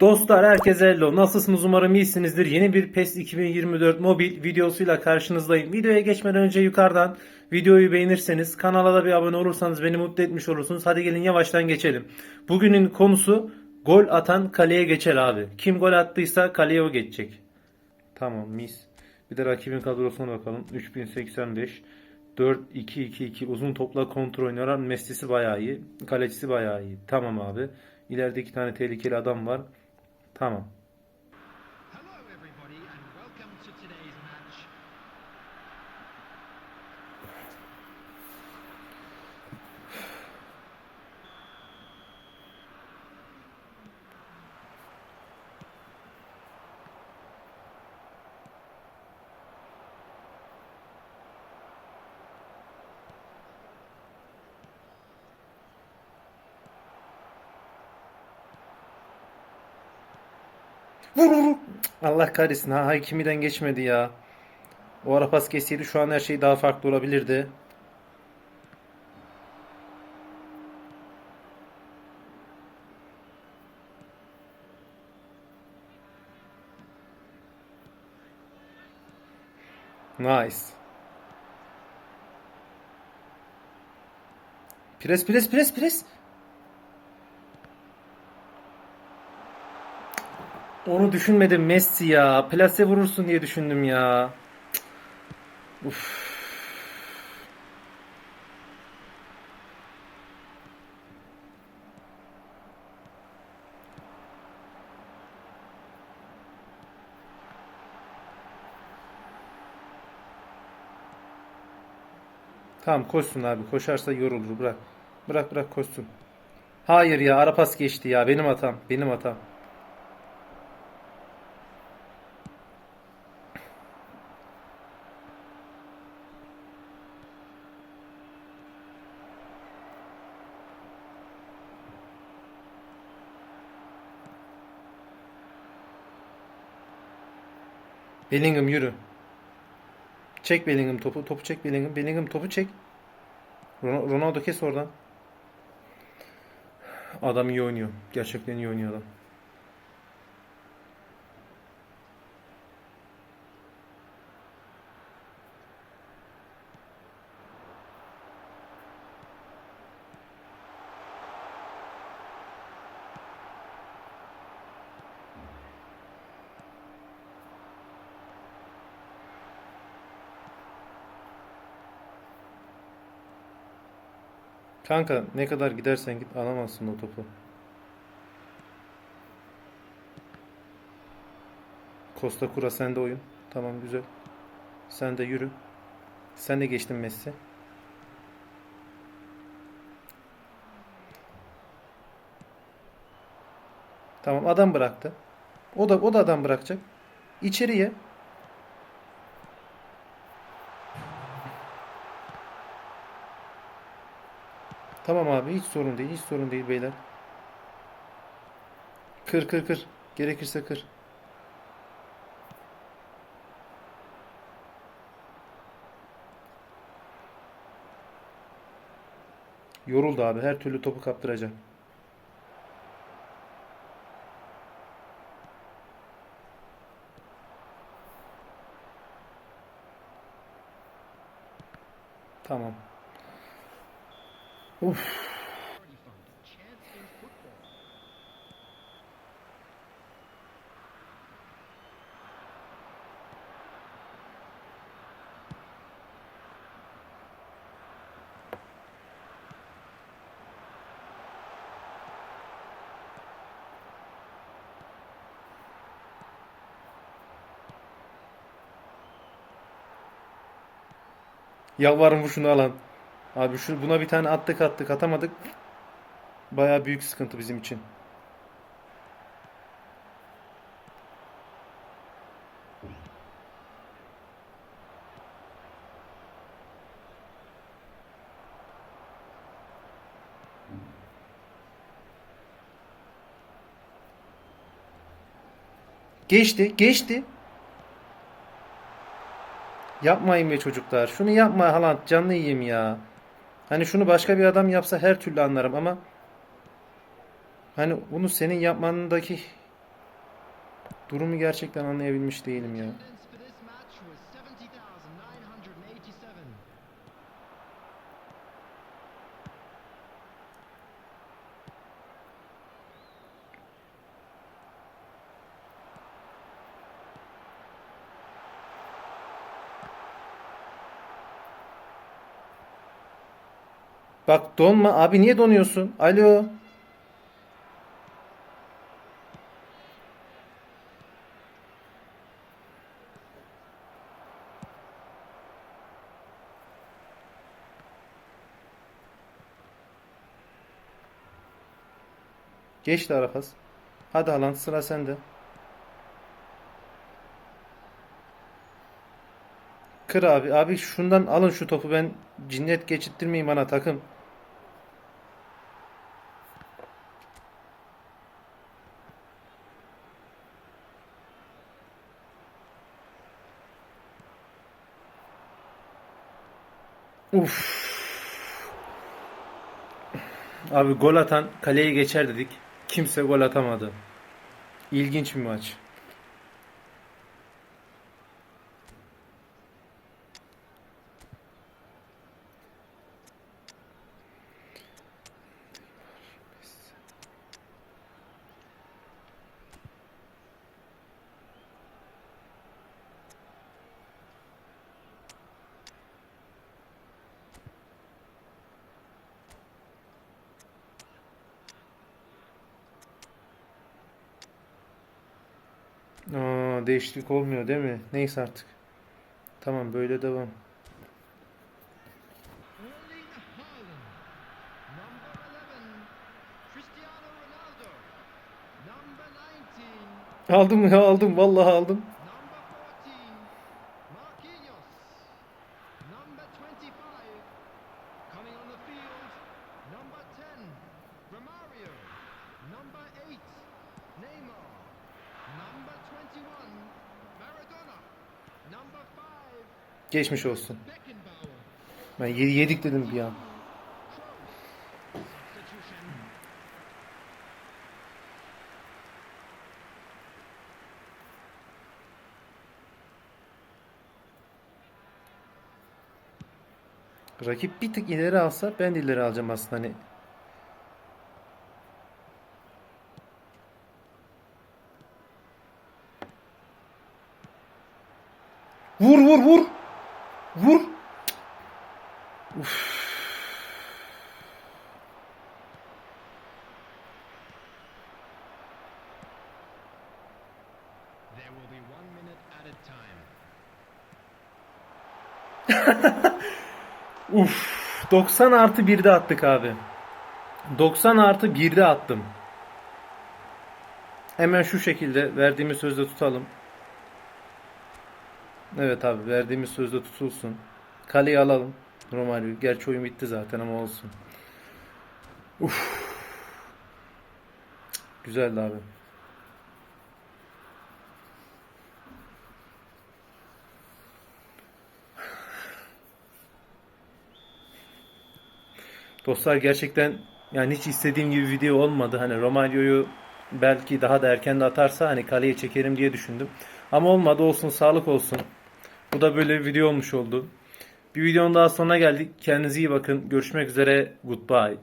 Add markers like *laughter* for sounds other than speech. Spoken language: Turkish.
Dostlar herkese hello. Nasılsınız? Umarım iyisinizdir. Yeni bir PES 2024 mobil videosuyla karşınızdayım. Videoya geçmeden önce yukarıdan videoyu beğenirseniz, kanala da bir abone olursanız beni mutlu etmiş olursunuz. Hadi gelin yavaştan geçelim. Bugünün konusu gol atan kaleye geçer abi. Kim gol attıysa kaleye o geçecek. Tamam mis. Bir de rakibin kadrosuna bakalım. 3085 4-2-2-2 uzun topla kontrol oynuyorlar. Messi'si bayağı iyi. Kalecisi bayağı iyi. Tamam abi. İleride iki tane tehlikeli adam var. Tamam. Hello, everybody, and welcome to today's Vur vur. Allah kahretsin ha Hakimi'den geçmedi ya. O ara pas geçseydi şu an her şey daha farklı olabilirdi. Nice. Pres pres pres pres. Onu düşünmedim Messi ya. Plase vurursun diye düşündüm ya. Uf. Tamam koşsun abi. Koşarsa yorulur. Bırak. Bırak bırak koşsun. Hayır ya. Ara pas geçti ya. Benim hatam. Benim hatam. Bellingham yürü. Çek Bellingham topu. Topu çek Bellingham. Bellingham topu çek. Ron- Ronaldo kes oradan. Adam iyi oynuyor. Gerçekten iyi oynuyor adam. Kanka ne kadar gidersen git alamazsın o topu. Costa Kura sende oyun. Tamam güzel. Sen de yürü. Sen de geçtin Messi. Tamam adam bıraktı. O da o da adam bırakacak. İçeriye. Tamam abi hiç sorun değil. Hiç sorun değil beyler. Kır kır kır. Gerekirse kır. Yoruldu abi. Her türlü topu kaptıracak. Tamam. Uf. Yalvarırım bu şunu alan. Abi şu buna bir tane attık attık atamadık. Baya büyük sıkıntı bizim için. Geçti, geçti. Yapmayın be çocuklar. Şunu yapma Haaland canlı yiyeyim ya. Hani şunu başka bir adam yapsa her türlü anlarım ama hani bunu senin yapmanındaki durumu gerçekten anlayabilmiş değilim ya. Bak donma. Abi niye donuyorsun? Alo. Geçti Arafas. Hadi Haaland sıra sende. Kır abi. Abi şundan alın şu topu ben cinnet geçittirmeyeyim bana takım. Uf. Abi gol atan kaleye geçer dedik. Kimse gol atamadı. İlginç bir maç. Aa, değişiklik olmuyor değil mi? Neyse artık. Tamam böyle devam. Erling Haaland. Number 11, Cristiano Ronaldo. Number 19, Aldım ya aldım vallahi aldım. Geçmiş olsun. Ben yedi- yedik dedim bir an. Rakip bir tık ileri alsa ben de ileri alacağım aslında hani. Vur vur vur. Vur. Time. Uf. *laughs* 90 artı 1'de attık abi. 90 artı 1'de attım. Hemen şu şekilde verdiğimiz sözde tutalım. Evet abi verdiğimiz sözde tutulsun. Kaleyi alalım. Romario. Gerçi oyun bitti zaten ama olsun. Uf. Güzeldi abi. Dostlar gerçekten yani hiç istediğim gibi video olmadı. Hani Romaglio'yu belki daha da erken de atarsa hani kaleye çekerim diye düşündüm. Ama olmadı olsun sağlık olsun. Bu da böyle bir video olmuş oldu. Bir videonun daha sonuna geldik. Kendinize iyi bakın. Görüşmek üzere. Goodbye.